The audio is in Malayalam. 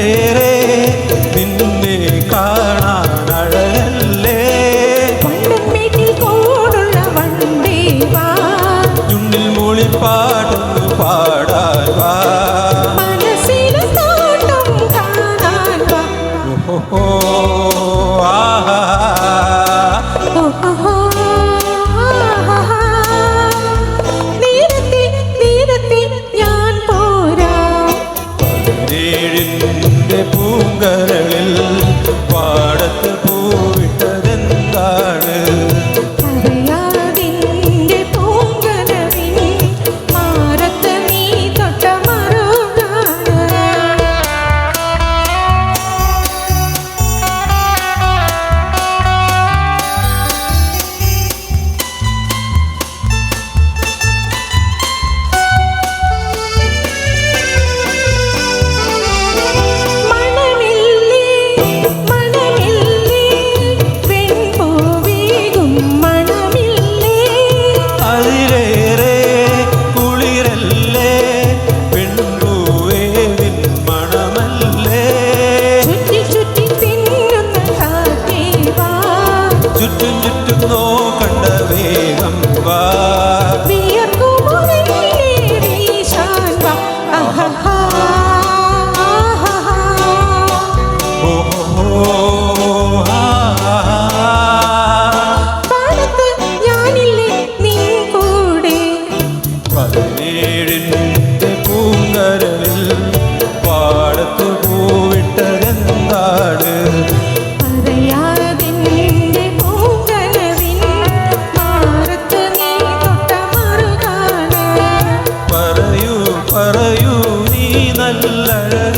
വേറെ നിന്നെ കാണാൻ അഴകല്ലേ? ചുണ്ടിൽ മൂളിപ്പാ do do do lalala